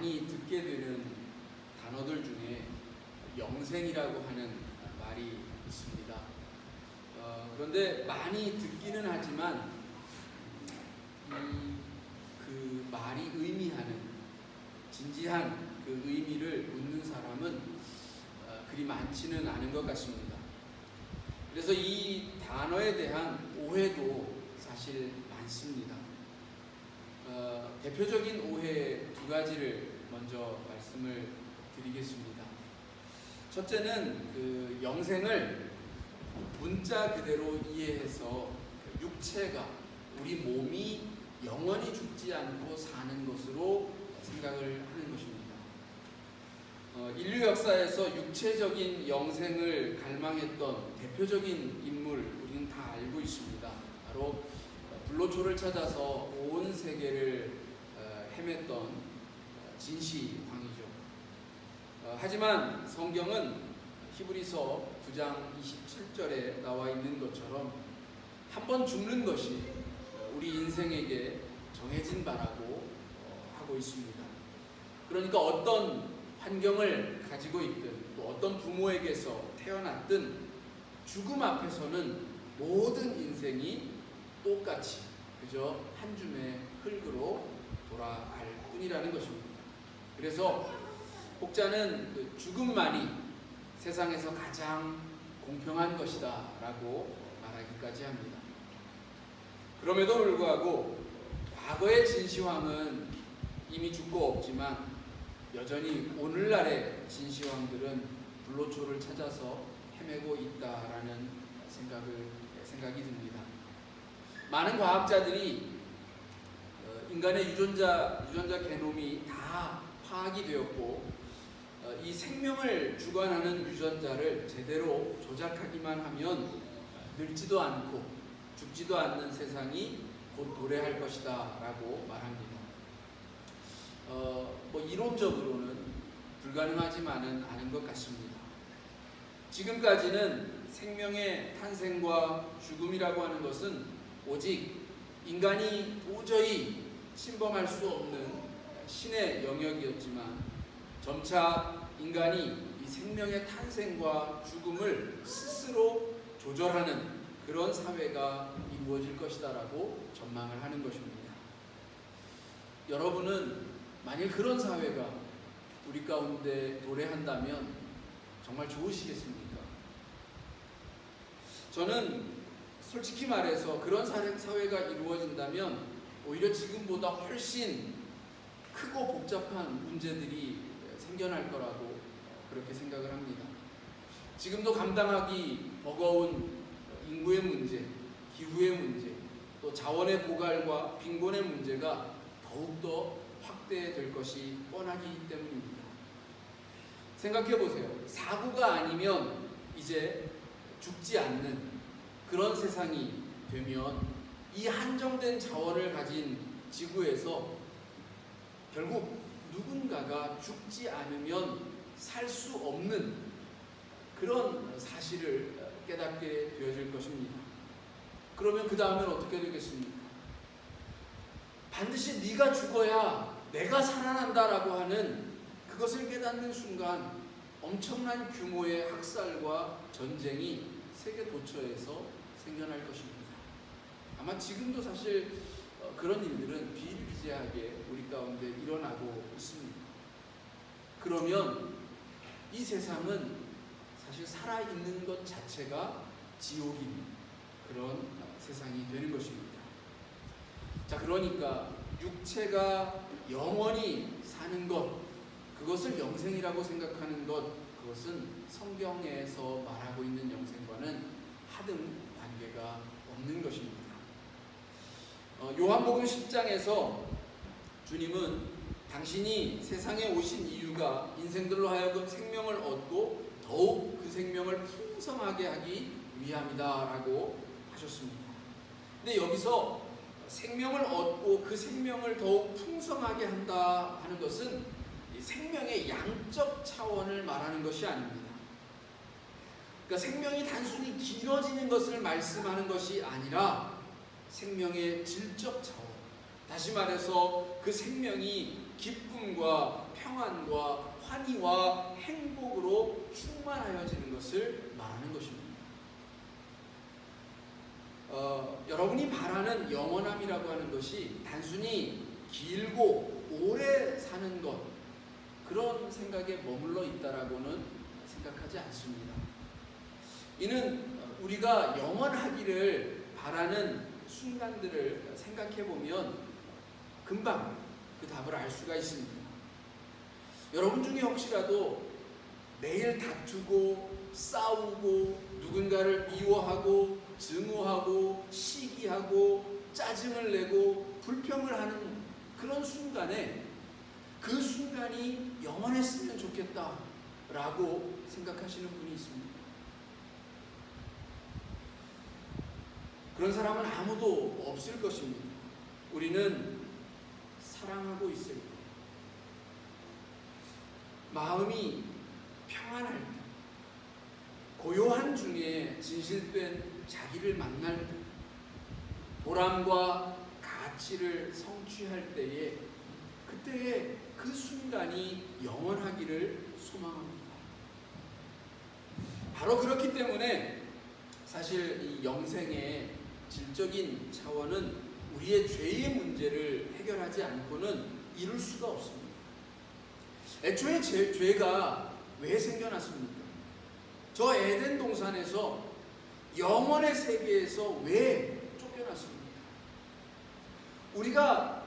많이 듣게 되는 단어들 중에 영생이라고 하는 말이 있습니다. 어, 그런데 많이 듣기는 하지만 이, 그 말이 의미하는 진지한 그 의미를 묻는 사람은 어, 그리 많지는 않은 것 같습니다. 그래서 이 단어에 대한 오해도 사실 많습니다. 어, 대표적인 오해 두 가지를 먼저 말씀을 드리겠습니다. 첫째는 그 영생을 문자 그대로 이해해서 그 육체가 우리 몸이 영원히 죽지 않고 사는 것으로 생각을 하는 것입니다. 어, 인류 역사에서 육체적인 영생을 갈망했던 대표적인 인물 우리는 다 알고 있습니다. 바로 불로초를 찾아서 온 세계를 어, 헤맸던 어, 진시 왕이죠. 어, 하지만 성경은 히브리서 9장 27절에 나와 있는 것처럼 한 번 죽는 것이 어, 우리 인생에게 정해진 바라고 어, 하고 있습니다. 그러니까 어떤 환경을 가지고 있든 또 어떤 부모에게서 태어났든 죽음 앞에서는 모든 인생이 똑같이 그저 한 줌의 흙으로 돌아갈 뿐이라는 것입니다. 그래서 혹자는 그 죽음만이 세상에서 가장 공평한 것이다 라고 말하기까지 합니다. 그럼에도 불구하고 과거의 진시황은 이미 죽고 없지만 여전히 오늘날의 진시황들은 불로초를 찾아서 헤매고 있다라는 생각을 생각이 듭니다. 많은 과학자들이 어, 인간의 유전자 유전자 게놈이 다 파악이 되었고 어, 이 생명을 주관하는 유전자를 제대로 조작하기만 하면 늙지도 않고 죽지도 않는 세상이 곧 도래할 것이다 라고 말합니다. 어, 뭐 이론적으로는 불가능하지만은 않은 것 같습니다. 지금까지는 생명의 탄생과 죽음이라고 하는 것은 오직 인간이 도저히 침범할 수 없는 신의 영역이었지만 점차 인간이 이 생명의 탄생과 죽음을 스스로 조절하는 그런 사회가 이루어질 것이다라고 전망을 하는 것입니다. 여러분은 만일 그런 사회가 우리 가운데 도래한다면 정말 좋으시겠습니까? 저는 솔직히 말해서 그런 사회가 이루어진다면 오히려 지금보다 훨씬 크고 복잡한 문제들이 생겨날 거라고 그렇게 생각을 합니다. 지금도 감당하기 버거운 인구의 문제, 기후의 문제, 또 자원의 고갈과 빈곤의 문제가 더욱더 확대될 것이 뻔하기 때문입니다. 생각해 보세요. 사고가 아니면 이제 죽지 않는 그런 세상이 되면 이 한정된 자원을 가진 지구에서 결국 누군가가 죽지 않으면 살 수 없는 그런 사실을 깨닫게 되어질 것입니다. 그러면 그 다음엔 어떻게 되겠습니까? 반드시 네가 죽어야 내가 살아난다라고 하는 그것을 깨닫는 순간 엄청난 규모의 학살과 전쟁이 세계 도처에서 생겨날 것입니다. 아마 지금도 사실 어, 그런 일들은 비일 비재하게 우리 가운데 일어나고 있습니다. 그러면 이 세상은 사실 살아있는 것 자체가 지옥인 그런 세상이 되는 것입니다. 자, 그러니까 육체가 영원히 사는 것, 그것을 영생이라고 생각하는 것, 그것은 성경에서 말하고 있는 영생과는 하등 관계가 없는 것입니다. 어, 요한복음 10장에서 주님은 당신이 세상에 오신 이유가 인생들로 하여금 생명을 얻고 더욱 그 생명을 풍성하게 하기 위함이다라고 하셨습니다. 근데 여기서 생명을 얻고 그 생명을 더욱 풍성하게 한다 하는 것은 생명의 양적 차원을 말하는 것이 아닙니다. 그러니까 생명이 단순히 길어지는 것을 말씀하는 것이 아니라 생명의 질적 차원, 다시 말해서 그 생명이 기쁨과 평안과 환희와 행복으로 충만하여지는 것을 말하는 것입니다. 어, 여러분이 바라는 영원함이라고 하는 것이 단순히 길고 오래 사는 것 그런 생각에 머물러 있다라고는 생각하지 않습니다. 이는 우리가 영원하기를 바라는 순간들을 생각해 보면 금방 그 답을 알 수가 있습니다. 여러분 중에 혹시라도 매일 다투고 싸우고 누군가를 미워하고 증오하고 시기하고 짜증을 내고 불평을 하는 그런 순간에 그 순간이 영원했으면 좋겠다 라고 생각하시는 분이 있습니다. 그런 사람은 아무도 없을 것입니다. 우리는 사랑하고 있을 때, 마음이 평안할 때, 고요한 중에 진실된 자기를 만날 때, 보람과 가치를 성취할 때에 그때의 그 순간이 영원하기를 소망합니다. 바로 그렇기 때문에 사실 이 영생의 질적인 차원은 우리의 죄의 문제를 해결하지 않고는 이룰 수가 없습니다. 애초에 죄, 죄가 왜 생겨났습니까? 저 에덴 동산에서 영원의 세계에서 왜 쫓겨났습니까? 우리가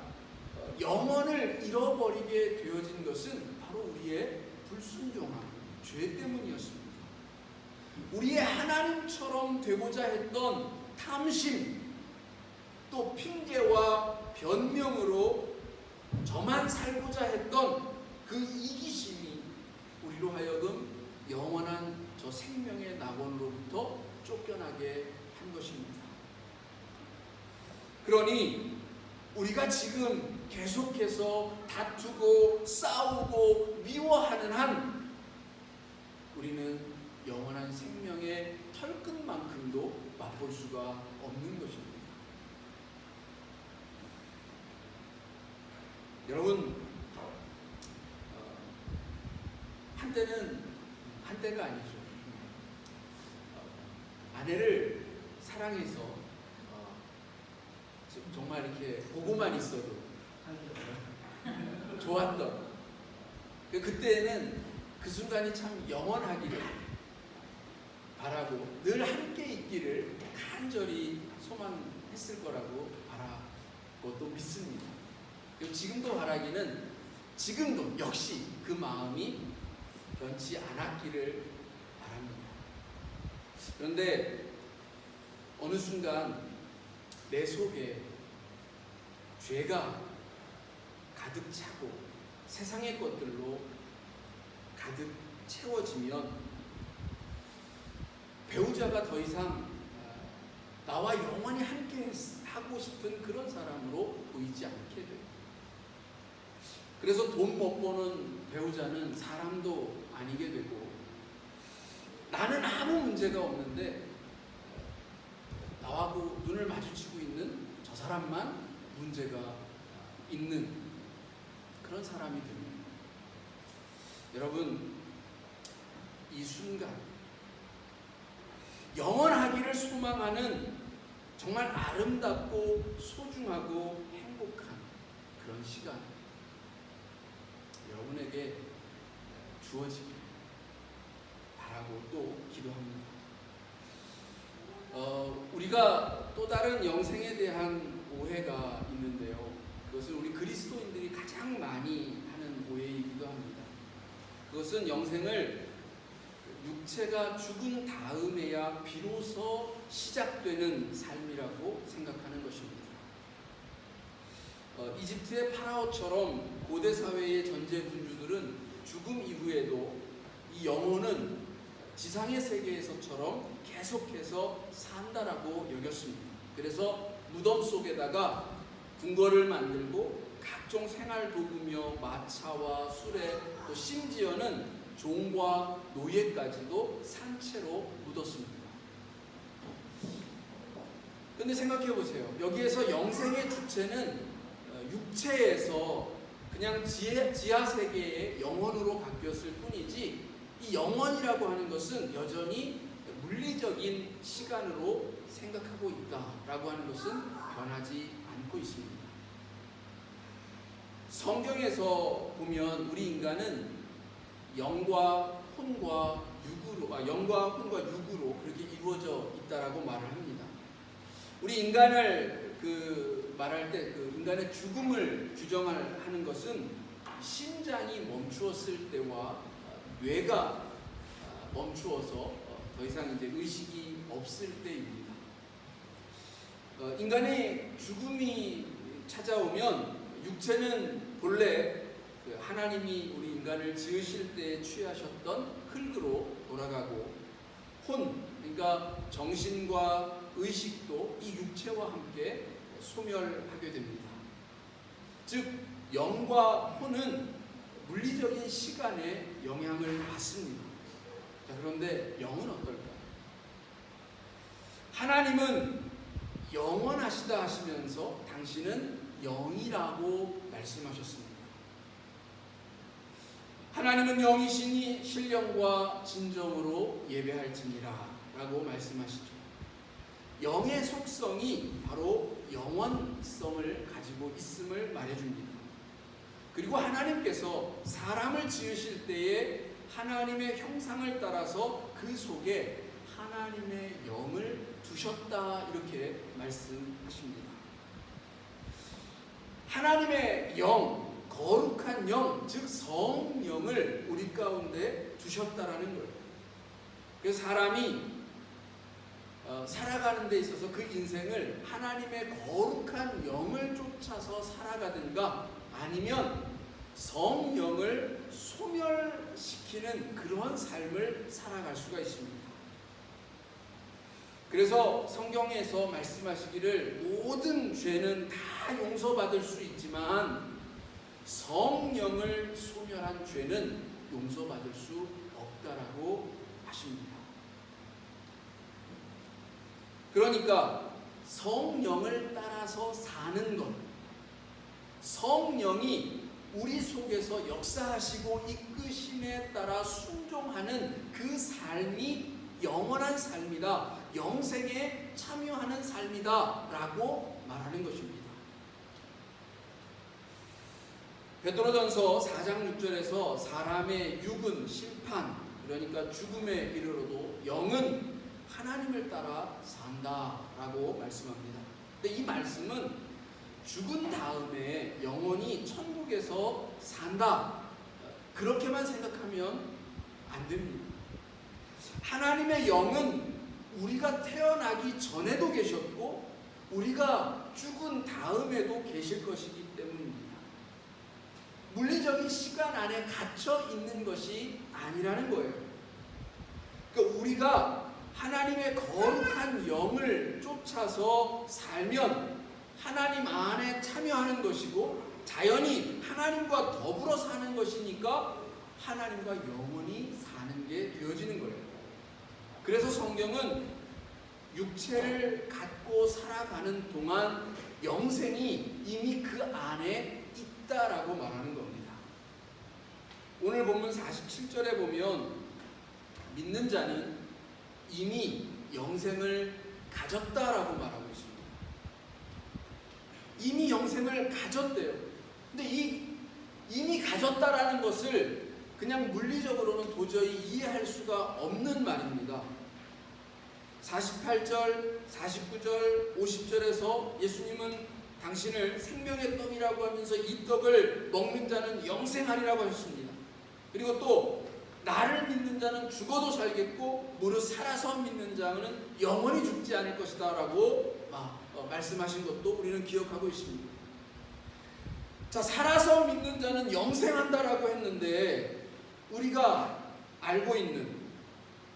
영원을 잃어버리게 되어진 것은 바로 우리의 불순종함, 죄 때문이었습니다. 우리의 하나님처럼 되고자 했던 탐심, 또 핑계와 변명으로 저만 살고자 했던 그 이기심이 우리로 하여금 영원한 저 생명의 낙원으로부터 쫓겨나게 한 것입니다. 그러니 우리가 지금 계속해서 다투고 싸우고 미워하는 한 우리는 영원한 생명의 털끝만큼도 맛볼 수가 없는 것입니다. 여러분 어, 한때는 한때가 아니죠. 어, 아내를 사랑해서 어, 정말 이렇게 보고만 있어도 좋았던 그 그때는 그 순간이 참 영원하기를 바라고 늘 함께 있기를 간절히 소망했을 거라고 바라고 또 믿습니다. 그리고 지금도 바라기는 지금도 역시 그 마음이 변치 않았기를 바랍니다. 그런데 어느 순간 내 속에 죄가 가득 차고 세상의 것들로 가득 채워지면 배우자가 더 이상 나와 영원히 함께 하고 싶은 그런 사람으로 보이지 않게 돼요. 그래서 돈 못 버는 배우자는 사람도 아니게 되고 나는 아무 문제가 없는데 나하고 눈을 마주치고 있는 저 사람만 문제가 있는 그런 사람이 됩니다. 여러분, 이 순간 영원하기를 소망하는 정말 아름답고 소중하고 행복한 그런 시간 여러분에게 주어지길 바라고 또 기도합니다. 어, 우리가 또 다른 영생에 대한 오해가 있는데요. 그것은 우리 그리스도인들이 가장 많이 하는 오해이기도 합니다. 그것은 영생을 육체가 죽은 다음에야 비로소 시작되는 삶이라고 생각하는 것입니다. 어, 이집트의 파라오처럼 고대 사회의 전제 군주들은 죽음 이후에도 이 영혼은 지상의 세계에서처럼 계속해서 산다라고 여겼습니다. 그래서 무덤 속에다가 궁궐을 만들고 각종 생활 도구며 마차와 수레 또 심지어는 종과 노예까지도 산채로 묻었습니다. 근데 생각해 보세요. 여기에서 영생의 주체는 어, 육체에서 그냥 지하, 지하 세계의 영혼으로 바뀌었을 뿐이지 이 영혼이라고 하는 것은 여전히 물리적인 시간으로 생각하고 있다라고 하는 것은 변하지 않고 있습니다. 성경에서 보면 우리 인간은 영과 혼과 육으로 아 영과 혼과 육으로 그렇게 이루어져 있다라고 말을 합니다. 우리 인간을 그 말할 때 그 인간의 죽음을 규정하는 것은 심장이 멈추었을 때와 뇌가 아, 멈추어서 어, 더 이상 이제 의식이 없을 때입니다. 어, 인간의 죽음이 찾아오면 육체는 본래 그 하나님이 우리 인간을 지으실 때 취하셨던 흙으로 돌아가고 혼 그러니까 정신과 의식도 이 육체와 함께 소멸하게 됩니다. 즉 영과 혼은 물리적인 시간에 영향을 받습니다. 자, 그런데 영은 어떨까요? 하나님은 영원하시다 하시면서 당신은 영이라고 말씀하셨습니다. 하나님은 영이시니 신령과 진정으로 예배할지니라 라고 말씀하시죠. 영의 속성이 바로 영원성을 가지고 있음을 말해줍니다. 그리고 하나님께서 사람을 지으실 때에 하나님의 형상을 따라서 그 속에 하나님의 영을 두셨다 이렇게 말씀하십니다. 하나님의 영, 거룩한 영, 즉 성령을 우리 가운데 두셨다라는 거예요. 그래서 사람이 어, 살아가는 데 있어서 그 인생을 하나님의 거룩한 영을 쫓아서 살아가든가 아니면 성령을 소멸시키는 그런 삶을 살아갈 수가 있습니다. 그래서 성경에서 말씀하시기를 모든 죄는 다 용서받을 수 있지만 성령을 소멸한 죄는 용서받을 수 없다라고 하십니다. 그러니까 성령을 따라서 사는 것, 성령이 우리 속에서 역사하시고 이끄심에 따라 순종하는 그 삶이 영원한 삶이다. 영생에 참여하는 삶이다. 라고 말하는 것입니다. 베드로전서 4장 6절에서 사람의 육은 심판, 그러니까 죽음에 이르러도 영은 하나님을 따라 산다라고 말씀합니다. 근데 이 말씀은 죽은 다음에 영원히 천국에서 산다. 그렇게만 생각하면 안 됩니다. 하나님의 영은 우리가 태어나기 전에도 계셨고 우리가 죽은 다음에도 계실 것이기 때문입니다. 물리적인 시간 안에 갇혀 있는 것이 아니라는 거예요. 그러니까 우리가 하나님의 거룩한 영을 쫓아서 살면 하나님 안에 참여하는 것이고 자연히 하나님과 더불어 사는 것이니까 하나님과 영원히 사는 게 되어지는 거예요. 그래서 성경은 육체를 갖고 살아가는 동안 영생이 이미 그 안에 있다라고 말하는 겁니다. 오늘 본문 47절에 보면 믿는 자는 이미 영생을 가졌다라고 말하고 있습니다. 이미 영생을 가졌대요. 근데 이 이미 가졌다라는 것을 그냥 물리적으로는 도저히 이해할 수가 없는 말입니다. 48절, 49절, 50절에서 예수님은 당신을 생명의 떡이라고 하면서 이 떡을 먹는 자는 영생하리라고 하셨습니다. 그리고 또 자는 죽어도 살겠고 무릇 살아서 믿는 자는 영원히 죽지 않을 것이다 라고 어, 말씀하신 것도 우리는 기억하고 있습니다. 자, 살아서 믿는 자는 영생한다라고 했는데 우리가 알고 있는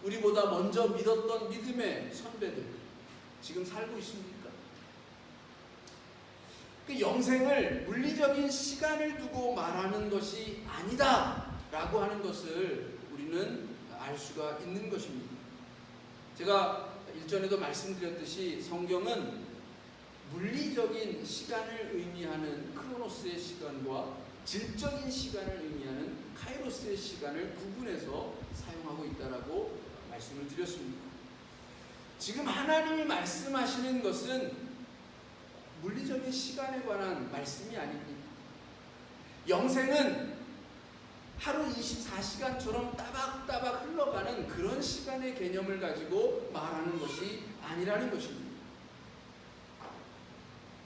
우리보다 먼저 믿었던 믿음의 선배들 지금 살고 있습니까? 그 영생을 물리적인 시간을 두고 말하는 것이 아니다라고 하는 것을 우리는 알 수가 있는 것입니다. 제가 일전에도 말씀드렸듯이 성경은 물리적인 시간을 의미하는 크로노스의 시간과 질적인 시간을 의미하는 카이로스의 시간을 구분해서 사용하고 있다라고 말씀을 드렸습니다. 지금 하나님이 말씀하시는 것은 물리적인 시간에 관한 말씀이 아닙니다. 영생은 하루 24시간처럼 따박따박 흘러가는 그런 시간의 개념을 가지고 말하는 것이 아니라는 것입니다.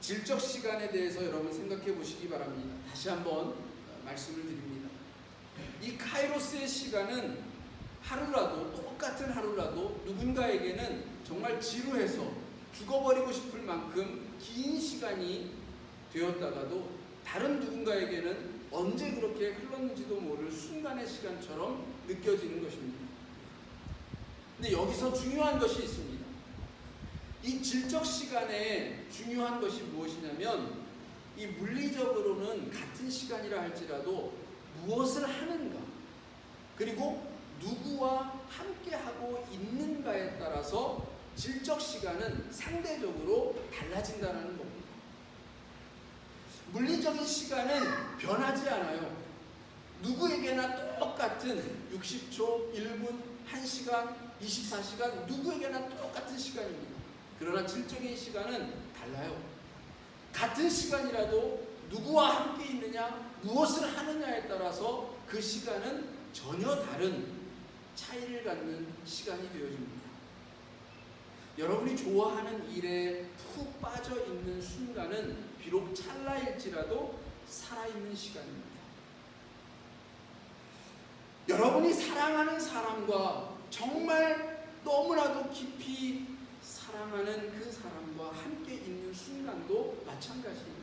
질적 시간에 대해서 여러분 생각해 보시기 바랍니다. 다시 한번 말씀을 드립니다. 이 카이로스의 시간은 하루라도 똑같은 하루라도 누군가에게는 정말 지루해서 죽어버리고 싶을 만큼 긴 시간이 되었다가도 다른 누군가에게는 언제 그렇게 흘렀는지도 모를 순간의 시간처럼 느껴지는 것입니다. 근데 여기서 중요한 것이 있습니다. 이 질적 시간에 중요한 것이 무엇이냐면 이 물리적으로는 같은 시간이라 할지라도 무엇을 하는가 그리고 누구와 함께 하고 있는가에 따라서 질적 시간은 상대적으로 달라진다는 겁니다. 물리적인 시간은 변하지 않아요. 누구에게나 똑같은 60초, 1분, 1시간, 24시간 누구에게나 똑같은 시간입니다. 그러나 질적인 시간은 달라요. 같은 시간이라도 누구와 함께 있느냐, 무엇을 하느냐에 따라서 그 시간은 전혀 다른 차이를 갖는 시간이 되어집니다. 여러분이 좋아하는 일에 푹 빠져 있는 순간은 비록 찰나일지라도 살아있는 시간입니다. 여러분이 사랑하는 사람과 정말 너무나도 깊이 사랑하는 그 사람과 함께 있는 순간도 마찬가지입니다.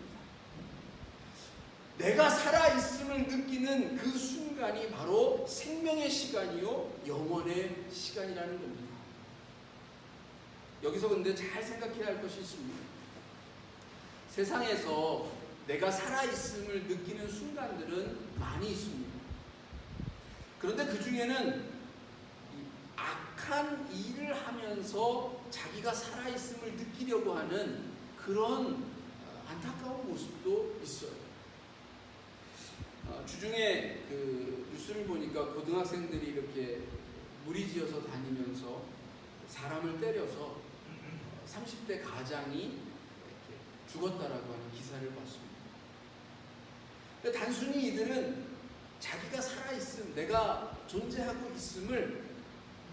내가 살아있음을 느끼는 그 순간이 바로 생명의 시간이요, 영원의 시간이라는 겁니다. 여기서 근데 잘 생각해야 할 것이 있습니다. 세상에서 내가 살아있음을 느끼는 순간들은 많이 있습니다. 그런데 그 중에는 악한 일을 하면서 자기가 살아있음을 느끼려고 하는 그런 안타까운 모습도 있어요. 어, 주중에 그 뉴스를 보니까 고등학생들이 이렇게 무리지어서 다니면서 사람을 때려서 30대 가장이 죽었다라고 하는 기사를 봤습니다. 단순히 이들은 자기가 살아있음, 내가 존재하고 있음을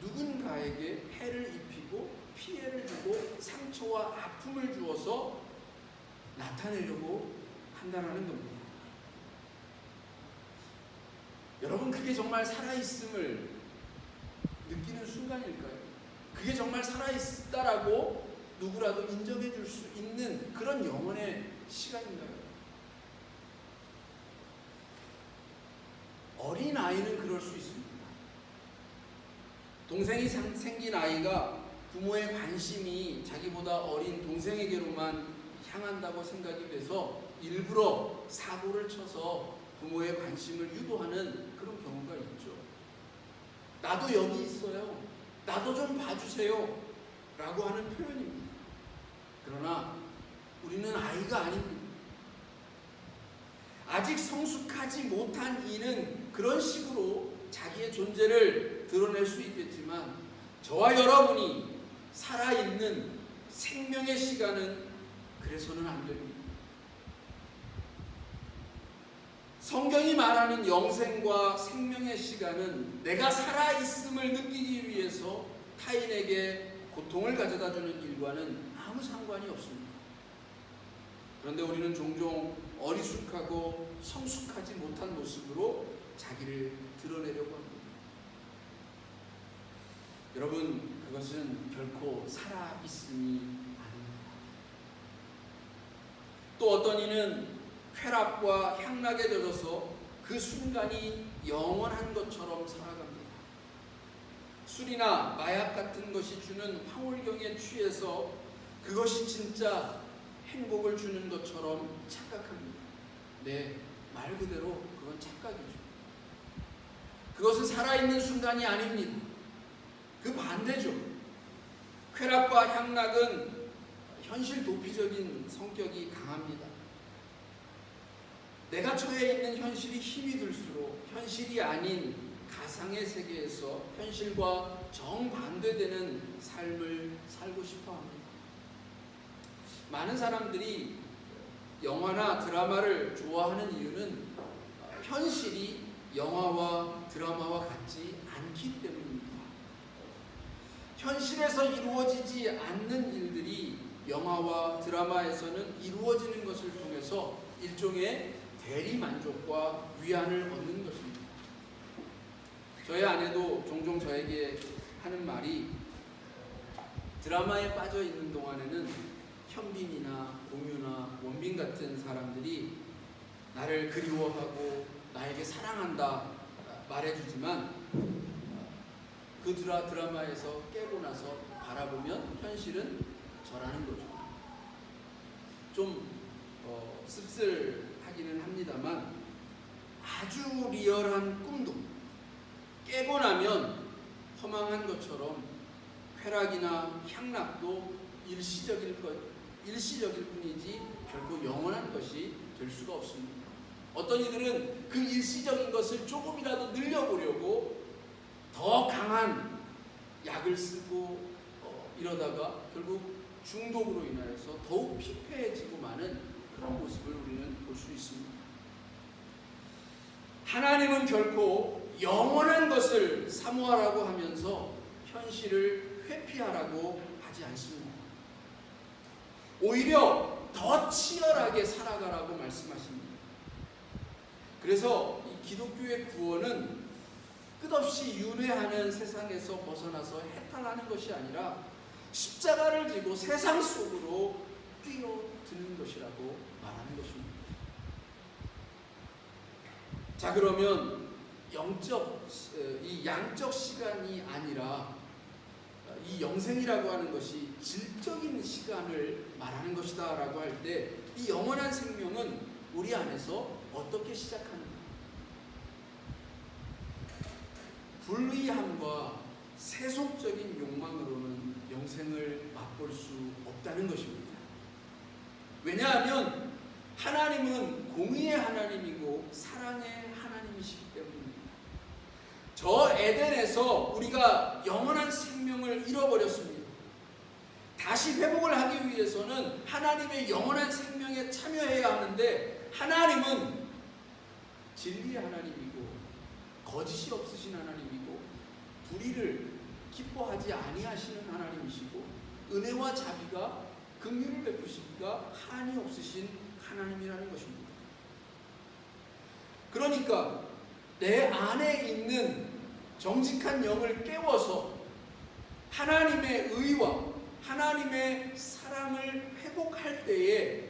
누군가에게 해를 입히고 피해를 주고 상처와 아픔을 주어서 나타내려고 한다는 겁니다. 여러분, 그게 정말 살아있음을 느끼는 순간일까요? 그게 정말 살아있다라고 누구라도 인정해 줄 수 있는 그런 영혼의 시간인가요? 어린 아이는 그럴 수 있습니다. 동생이 생긴 아이가 부모의 관심이 자기보다 어린 동생에게로만 향한다고 생각이 돼서 일부러 사고를 쳐서 부모의 관심을 유도하는 그런 경우가 있죠. 나도 여기 있어요. 나도 좀 봐주세요. 라고 하는 표현입니다. 그러나 우리는 아이가 아닙니다. 아직 성숙하지 못한 이는 그런 식으로 자기의 존재를 드러낼 수 있겠지만 저와 여러분이 살아있는 생명의 시간은 그래서는 안 됩니다. 성경이 말하는 영생과 생명의 시간은 내가 살아있음을 느끼기 위해서 타인에게 고통을 가져다 주는 일과는 아무 상관이 없습니다. 그런데 우리는 종종 어리숙하고 성숙하지 못한 모습으로 자기를 드러내려고 합니다. 여러분, 그것은 결코 살아있음이 아닙니다. 또 어떤 이는 쾌락과 향락에 젖어서 그 순간이 영원한 것처럼 살아갑니다. 술이나 마약 같은 것이 주는 황홀경에 취해서 그것이 진짜 행복을 주는 것처럼 착각합니다. 네, 말 그대로 그건 착각이죠. 그것은 살아있는 순간이 아닙니다. 그 반대죠. 쾌락과 향락은 현실 도피적인 성격이 강합니다. 내가 처해 있는 현실이 힘이 들수록 현실이 아닌 가상의 세계에서 현실과 정반대되는 삶을 살고 싶어 합니다. 많은 사람들이 영화나 드라마를 좋아하는 이유는 현실이 영화와 드라마와 같지 않기 때문입니다. 현실에서 이루어지지 않는 일들이 영화와 드라마에서는 이루어지는 것을 통해서 일종의 대리 만족과 위안을 얻는 것입니다. 저희 아내도 종종 저에게 하는 말이 드라마에 빠져 있는 동안에는 현빈이나 공유나 원빈 같은 사람들이 나를 그리워하고 나에게 사랑한다 말해주지만 그 드라, 드라마에서 깨고 나서 바라보면 현실은 저라는 거죠. 좀 어, 씁쓸하기는 합니다만 아주 리얼한 꿈도 깨고 나면 허망한 것처럼 쾌락이나 향락도 일시적일 것, 일시적일 뿐이지 결코 영원한 것이 될 수가 없습니다. 어떤 이들은 그 일시적인 것을 조금이라도 늘려보려고 더 강한 약을 쓰고 어, 이러다가 결국 중독으로 인하여서 더욱 피폐해지고 마는 그런 모습을 우리는 볼 수 있습니다. 하나님은 결코 영원한 것을 사모하라고 하면서 현실을 회피하라고 하지 않습니다. 오히려 더 치열하게 살아가라고 말씀하십니다. 그래서 이 기독교의 구원은 끝없이 윤회하는 세상에서 벗어나서 해탈하는 것이 아니라 십자가를 지고 세상 속으로 뛰어드는 것이라고 말하는 것입니다. 자 그러면 영적 이 양적 시간이 아니라 이 영생이라고 하는 것이 질적인 시간을 말하는 것이다 라고 할 때 이 영원한 생명은 우리 안에서 어떻게 시작하는가? 불의함과 세속적인 욕망으로는 영생을 맛볼 수 없다는 것입니다. 왜냐하면 하나님은 공의의 하나님이고 사랑의 하나님이시기 때문입니다. 저 에덴에서 우리가 영원한 생 명을 잃어버렸습니다. 다시 회복을 하기 위해서는 하나님의 영원한 생명에 참여해야 하는데 하나님은 진리의 하나님이고 거짓이 없으신 하나님이고 불의를 기뻐하지 아니하시는 하나님이시고 은혜와 자비가 긍휼을 베푸시기가 한이 없으신 하나님이라는 것입니다. 그러니까 내 안에 있는 정직한 영을 깨워서 하나님의 의와 하나님의 사랑을 회복할 때에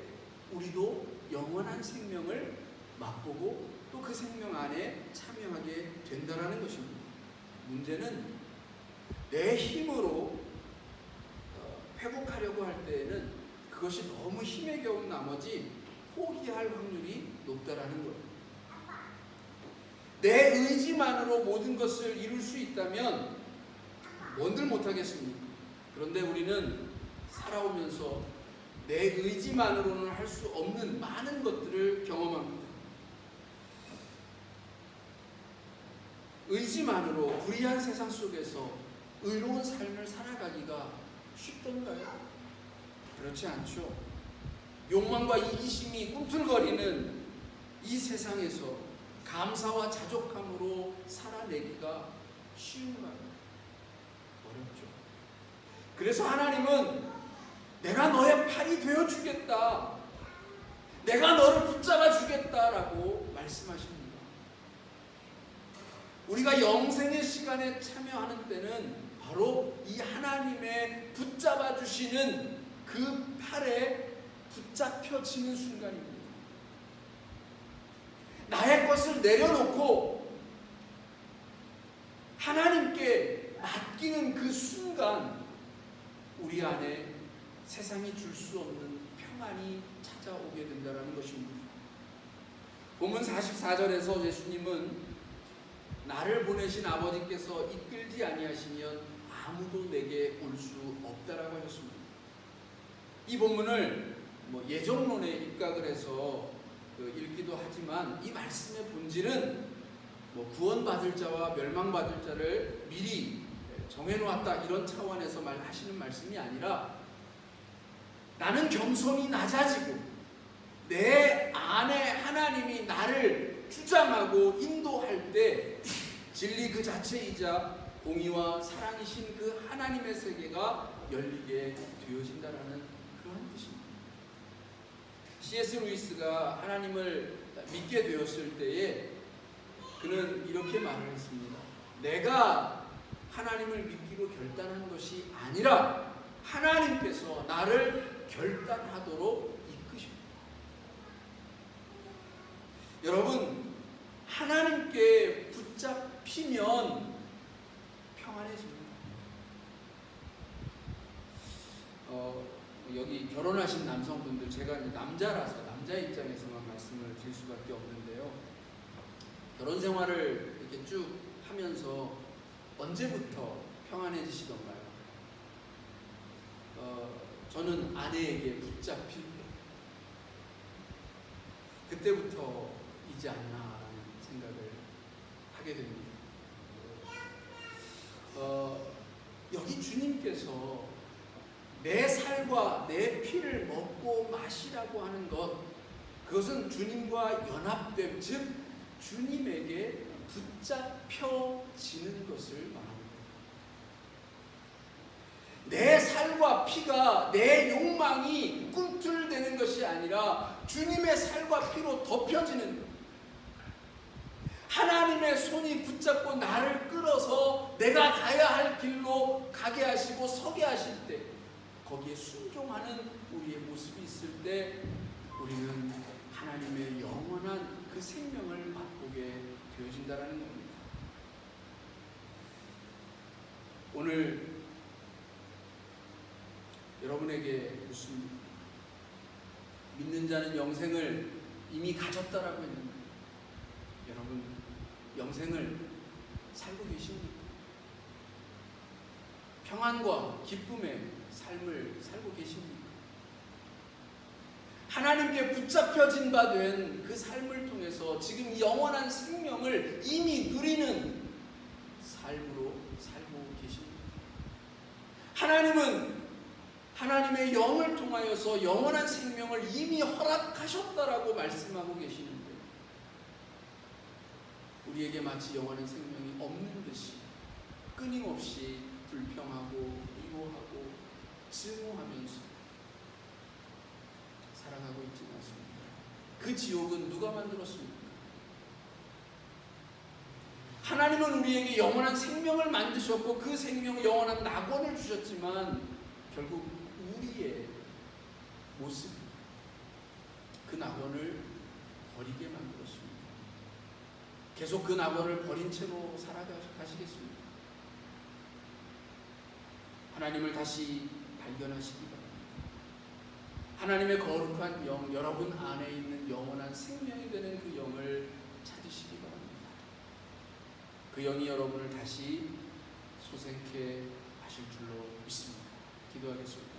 우리도 영원한 생명을 맛보고 또 그 생명 안에 참여하게 된다라는 것입니다. 문제는 내 힘으로 어, 회복하려고 할 때에는 그것이 너무 힘에 겨운 나머지 포기할 확률이 높다라는 거예요. 내 의지만으로 모든 것을 이룰 수 있다면 뭔들 못하겠습니까? 그런데 우리는 살아오면서 내 의지만으로는 할 수 없는 많은 것들을 경험합니다. 의지만으로 불의한 세상 속에서 의로운 삶을 살아가기가 쉽던가요? 그렇지 않죠. 욕망과 이기심이 꿈틀거리는 이 세상에서 감사와 자족함으로 살아내기가 쉬운가요? 그래서 하나님은 내가 너의 팔이 되어 주겠다. 내가 너를 붙잡아 주겠다라고 말씀하십니다. 우리가 영생의 시간에 참여하는 때는 바로 이 하나님의 붙잡아 주시는 그 팔에 붙잡혀지는 순간입니다. 나의 것을 내려놓고 하나님께 맡기는 그 순간 우리 안에 세상이 줄 수 없는 평안이 찾아오게 된다는 것입니다. 본문 44절에서 예수님은 나를 보내신 아버지께서 이끌지 아니하시면 아무도 내게 올 수 없다라고 하셨습니다. 이 본문을 뭐 예정론에 입각을 해서 그 읽기도 하지만 이 말씀의 본질은 뭐 구원받을 자와 멸망받을 자를 미리 정해놓았다 이런 차원에서 말하시는 말씀이 아니라 나는 겸손히 낮아지고 내 안에 하나님이 나를 주장하고 인도할 때 진리 그 자체이자 공의와 사랑이신 그 하나님의 세계가 열리게 되어진다라는 그러한 뜻입니다. C.S. 루이스가 하나님을 믿게 되었을 때에 그는 이렇게 말을 했습니다. 내가 하나님을 믿기로 결단한 것이 아니라 하나님께서 나를 결단하도록 이끄십니다. 여러분, 하나님께 붙잡히면 평안해집니다. 어, 여기 결혼하신 남성분들, 제가 남자라서 남자 입장에서만 말씀을 드릴 수밖에 없는데요. 결혼 생활을 이렇게 쭉 하면서 언제부터 평안해지시던가요? 어, 저는 아내에게 붙잡힐 때 그때부터이지 않나라는 생각을 하게 됩니다. 어, 여기 주님께서 내 살과 내 피를 먹고 마시라고 하는 것 그것은 주님과 연합됨 즉 주님에게 붙잡혀지는 것을 말합니다. 내 살과 피가 내 욕망이 꿈틀대는 것이 아니라 주님의 살과 피로 덮여지는 것. 하나님의 손이 붙잡고 나를 끌어서 내가 가야 할 길로 가게 하시고 서게 하실 때 거기에 순종하는 우리의 모습이 있을 때 우리는 하나님의 영원한 그 생명을 맛보게 되어진다라는 겁니다. 오늘 여러분에게 무슨 믿는 자는 영생을 이미 가졌다라고 했는데 여러분 영생을 살고 계십니까? 평안과 기쁨의 삶을 살고 계십니까? 하나님께 붙잡혀진 바 된 그 삶을 통해서 지금 영원한 생명을 이미 누리는 삶으로 살고 계십니다. 하나님은 하나님의 영을 통하여서 영원한 생명을 이미 허락하셨다라고 말씀하고 계시는데 우리에게 마치 영원한 생명이 없는 듯이 끊임없이 불평하고 미워하고 증오하면서 살아가고 있지는 않습니다. 그 지옥은 누가 만들었습니까? 하나님은 우리에게 영원한 생명을 만드셨고 그 생명 영원한 낙원을 주셨지만 결국 우리의 모습 그 낙원을 버리게 만들었습니다. 계속 그 낙원을 버린 채로 살아가시겠습니까? 하나님을 다시 발견하시기 바랍니다. 하나님의 거룩한 영, 여러분 안에 있는 영원한 생명이 되는 그 영을 찾으시기 바랍니다. 그 영이 여러분을 다시 소생케 하실 줄로 믿습니다. 기도하겠습니다.